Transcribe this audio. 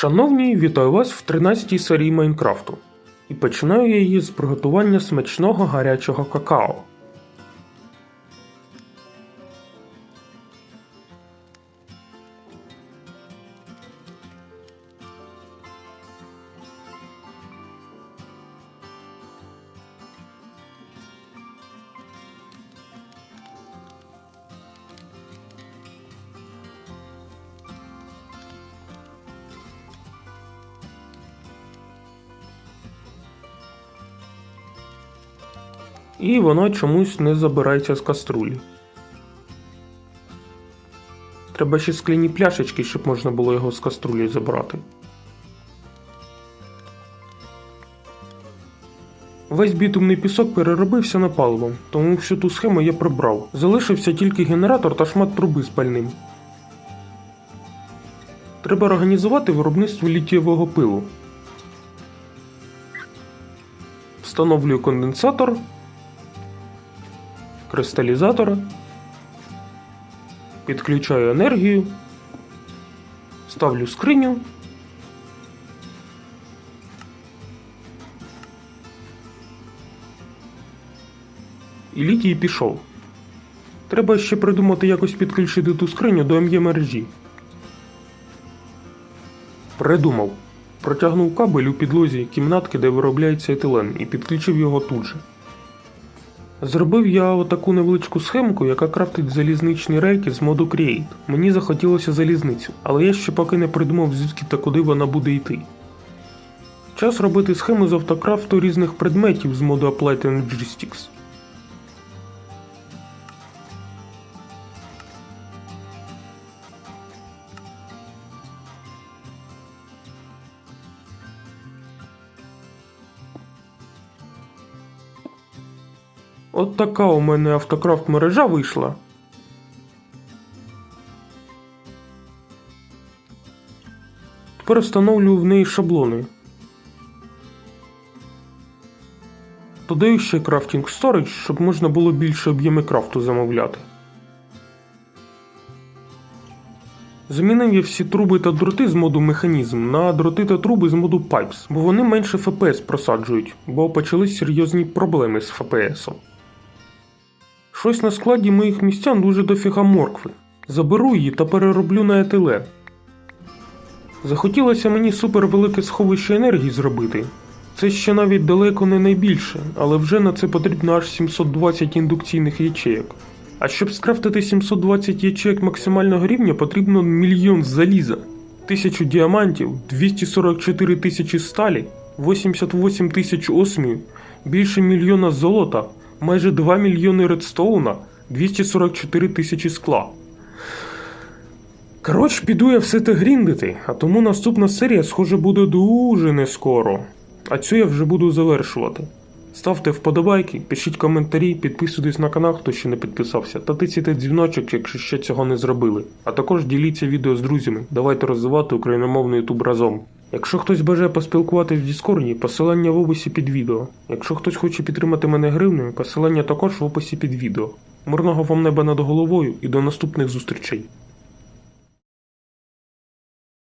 Шановні, вітаю вас в 13-й серії Майнкрафту. І починаю я її з приготування смачного гарячого какао. І воно чомусь не забирається з каструлі. Треба ще скляні пляшечки, щоб можна було його з каструлі забрати. Весь бітумний пісок переробився на паливо, тому всю ту схему я прибрав. Залишився тільки генератор та шмат труби з пальним. Треба організувати виробництво літієвого пилу. Встановлюю конденсатор, кристалізатор, підключаю енергію, ставлю скриню. І літій пішов. Треба ще придумати якось підключити ту скриню до МЄ мережі. Придумав. Протягнув кабель у підлозі кімнатки, де виробляється етилен, і підключив його тут же. Зробив я отаку невеличку схемку, яка крафтить залізничні рейки з моду Create. Мені захотілося залізницю, але я ще поки не придумав звідки та куди вона буде йти. Час робити схеми з автокрафту різних предметів з моду Applied Logistics. От така у мене автокрафт мережа вийшла. Тепер встановлюю в неї шаблони. Додаю ще крафтінг Storage, щоб можна було більше об'єми крафту замовляти. Замінив я всі труби та дроти з моду механізм на дроти та труби з моду Pipes, бо вони менше FPS просаджують, бо почались серйозні проблеми з FPS. Щось на складі моїх містян дуже дофіга моркви. Заберу її та перероблю на етилен. Захотілося мені супервелике сховище енергії зробити. Це ще навіть далеко не найбільше, але вже на це потрібно аж 720 індукційних ячеек. А щоб скрафтити 720 ячеек максимального рівня, потрібно мільйон заліза, 1000 діамантів, 244 тисячі сталі, 88 тисяч осмію, більше мільйона золота, майже 2 мільйони редстоуна, 244 тисячі скла. Коротше, піду я все те гріндити, а тому наступна серія, схоже, буде дуже нескоро. А цю я вже буду завершувати. Ставте вподобайки, пишіть коментарі, підписуйтесь на канал, хто ще не підписався, та тицяйте дзвіночок, якщо ще цього не зробили. А також діліться відео з друзями. Давайте розвивати україномовний ютуб разом. Якщо хтось бажає поспілкуватись в Діскорді, посилання в описі під відео. Якщо хтось хоче підтримати мене гривнею, посилання також в описі під відео. Мирного вам неба над головою і до наступних зустрічей.